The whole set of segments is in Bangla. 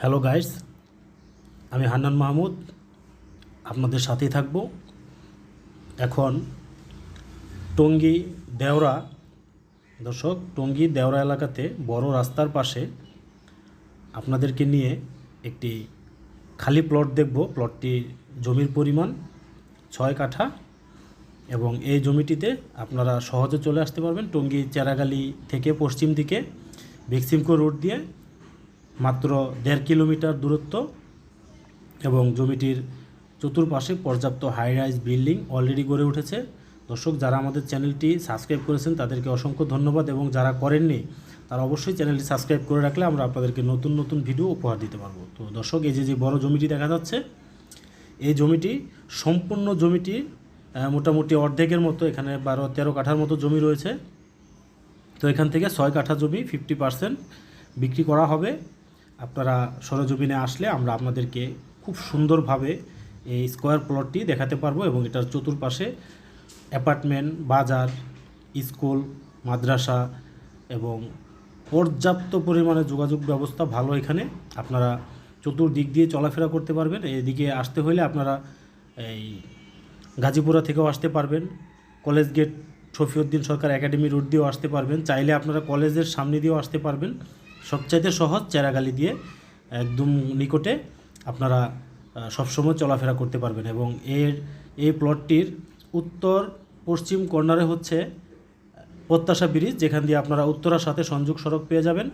হ্যালো গাইস আমি হান্নান মাহমুদ। আপনাদের সাথেই থাকব। এখন টঙ্গী দেওরা, দর্শক, টঙ্গী দেওরা এলাকাতে বড় রাস্তার পাশে আপনাদেরকে নিয়ে একটি খালি প্লট দেখব। প্লটটি জমির পরিমাণ ছয় কাঠা এবং এই জমিটিতে আপনারা সহজে চলে আসতে পারবেন টঙ্গী চেরাগালি থেকে পশ্চিম দিকে, বেক্সিমকো রোড দিয়ে। মাত্র দেড় কিলোমিটার দূরত্ব এবং জমিটির চতুর্পাশে পর্যাপ্ত হাই রাইজ বিল্ডিং অলরেডি গড়ে উঠেছে। দর্শক, যারা আমাদের চ্যানেলটি সাবস্ক্রাইব করেছেন, তাদেরকে অসংখ্য ধন্যবাদ এবং যারা করেননি, তারা অবশ্যই চ্যানেলটি সাবস্ক্রাইব করে রাখলে আমরা আপনাদেরকে নতুন নতুন ভিডিও উপহার দিতে পারব। তো দর্শক, এই যে যে বড় জমিটি দেখা যাচ্ছে, এই জমিটি সম্পূর্ণ জমিটি মোটামুটি অর্ধেকের মতো, এখানে বারো, তেরো কাঠার মতো জমি রয়েছে। তো এখান থেকে ছয় কাঠা জমি ফিফটি পার্সেন্ট বিক্রি করা হবে। আপনারা সরজমিনে আসলে আমরা আপনাদেরকে খুব সুন্দরভাবে এই স্কোয়ার প্লটটি দেখাতে পারব এবং এটার চতুর্পাশে অ্যাপার্টমেন্ট, বাজার, স্কুল, মাদ্রাসা এবং পর্যাপ্ত পরিমাণে যোগাযোগ ব্যবস্থা ভালো এখানে। আপনারা চতুর্দিক দিয়ে চলাফেরা করতে পারবেন। এদিকে আসতে হলে আপনারা এই গাজীপুরা থেকেও আসতে পারবেন। College gate Shafiuddin Sarkar academy road দিয়েও আসতে পারবেন। চাইলে আপনারা কলেজের সামনে দিয়েও আসতে পারবেন। সবচাইতে সহজ চেরাগালি দিয়ে একদম নিকটে আপনারা সবসময় চলাফেরা করতে পারবেন এবং এর, এই প্লটটির উত্তর পশ্চিম কর্নারে হচ্ছে প্রত্যাশা ব্রিজ, যেখান দিয়ে আপনারা উত্তরার সাথে সংযোগ সড়ক পেয়ে যাবেন।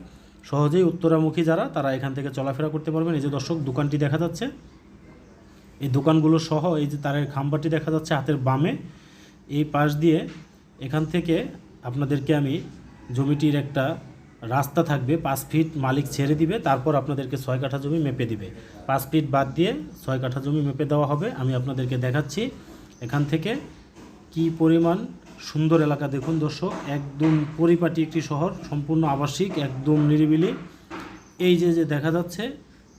সহজেই উত্তরামুখী যারা, তারা এখান থেকে চলাফেরা করতে পারবেন। এই যে দর্শক, দোকানটি দেখা যাচ্ছে। এই দোকানগুলো সহ, এই যে তারের খাম্বাটি দেখা যাচ্ছে হাতের বামে। এই পাশ দিয়ে এখান থেকে আপনাদেরকে আমি জমিটির একটা রাস্তা থাকবে, পাঁচ ফিট মালিক ছেড়ে দিবে, তারপর আপনাদেরকে ছয় কাঠা জমি মেপে দিবে। পাঁচ ফিট বাদ দিয়ে ছয় কাঠা জমি মেপে দেওয়া হবে। আমি আপনাদেরকে দেখাচ্ছি এখান থেকে কি পরিমাণ সুন্দর এলাকা। দেখুন দর্শক, একদম পরিপাটি একটি শহর, সম্পূর্ণ আবাসিক, একদম নিরিবিলি। এই যে যে দেখা যাচ্ছে,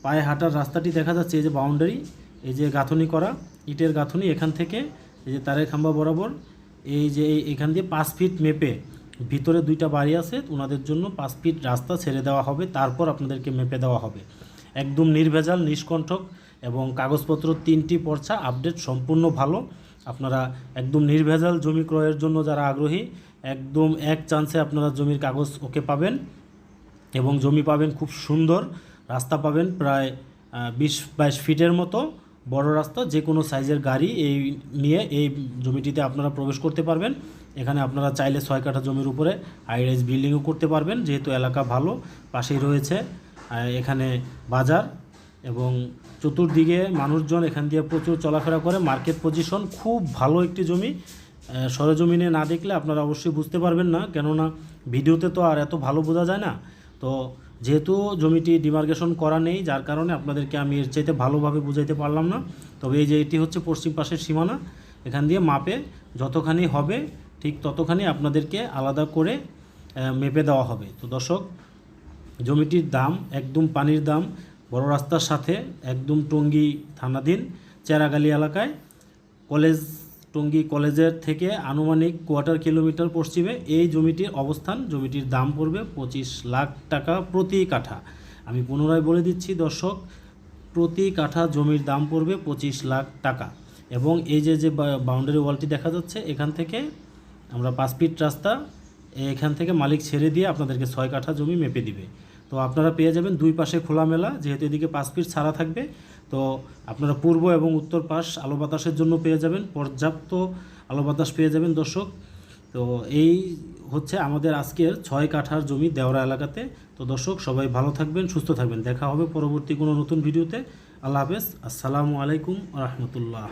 পায়ে হাঁটার রাস্তাটি দেখা যাচ্ছে, এই যে বাউন্ডারি এই যে গাঁথনি করা, ইটের গাঁথনি এখান থেকে, এই যে তারের খাম্বা বরাবর, এই যে এখান দিয়ে পাঁচ ফিট মেপে ভিতরে দুইটা বাড়ি আছে ওনাদের জন্য পাঁচ ফিট রাস্তা ছেড়ে দেওয়া হবে, তারপর আপনাদেরকে মেপে দেওয়া হবে। একদম নির্ভেজাল, নিষ্কণ্ঠক এবং কাগজপত্র তিনটি পর্চা, আপডেট সম্পূর্ণ ভালো। আপনারা একদম নির্ভেজাল জমি ক্রয়ের জন্য যারা আগ্রহী, একদম এক চান্সে আপনারা জমির কাগজ ওকে পাবেন এবং জমি পাবেন খুব সুন্দর। রাস্তা পাবেন প্রায় বিশ বাইশ ফিটের মতো। বড় রাস্তা, যে কোনো সাইজের গাড়ি এই নিয়ে এই জমিটিতে আপনারা প্রবেশ করতে পারবেন। এখানে আপনারা চাইলে ছয় কাঠা জমির উপরে হাইরাইজ বিল্ডিংও করতে পারবেন, যেহেতু এলাকা ভালো, পাশেই রয়েছে। এখানে বাজার এবং চতুর্দিকে মানুষজন এখান দিয়ে প্রচুর চলাফেরা করে। মার্কেট পজিশন খুব ভালো একটি জমি। সরেজমিনে না দেখলে আপনারা অবশ্যই বুঝতে পারবেন না, কেননা ভিডিওতে তো আর এত ভালো বোঝা যায় না। তো যেহেতু জমিটি ডিমার্কেশন করা নেই, যার কারণে আপনাদেরকে আমি এর চাইতে ভালোভাবে বুঝাইতে পারলাম না। তবে এই যে এটি হচ্ছে পশ্চিম পাশের সীমানা, এখান দিয়ে মাপে যতখানি হবে, ঠিক ততখানি আপনাদেরকে আলাদা করে মেপে দেওয়া হবে। তো দর্শক, জমিটির দাম, একদম পানির দাম, বড় রাস্তার সাথে একদম টঙ্গী থানাধীন চেরাগালি এলাকায়, কলেজ টঙ্গী কলেজের থেকে আনুমানিক কোয়ার্টার কিলোমিটার পশ্চিমে এই জমিটির অবস্থান। জমিটির দাম পড়বে পঁচিশ লাখ টাকা প্রতি কাঠা। আমি পুনরায় বলে দিচ্ছি, দর্শক, প্রতি কাঠা জমির দাম পড়বে পঁচিশ লাখ টাকা। এবং এই যে যে বাউন্ডারি ওয়ালটি দেখা যাচ্ছে, এখান থেকে আমরা পাঁচ ফিট রাস্তা, এখান থেকে মালিক ছেড়ে দিয়ে আপনাদেরকে ছয় কাঠা জমি মেপে দিবে। তো আপনারা পেয়ে যাবেন দুই পাশে খোলামেলা, যেহেতু এদিকে পাঁচ ফিট ছাড়া থাকবে, তো আপনারা পূর্ব এবং উত্তর পাশ আলো বাতাসের জন্য পেয়ে যাবেন, পর্যাপ্ত আলো বাতাস পেয়ে যাবেন দর্শক। তো এই হচ্ছে আমাদের আজকের ছয় কাঠার জমি দেওরা এলাকাতে। তো দর্শক, সবাই ভালো থাকবেন, সুস্থ থাকবেন। দেখা হবে পরবর্তী কোনো নতুন ভিডিওতে। আল্লাহ হাফেজ। আসসালামু আলাইকুম রহমতুল্লাহ।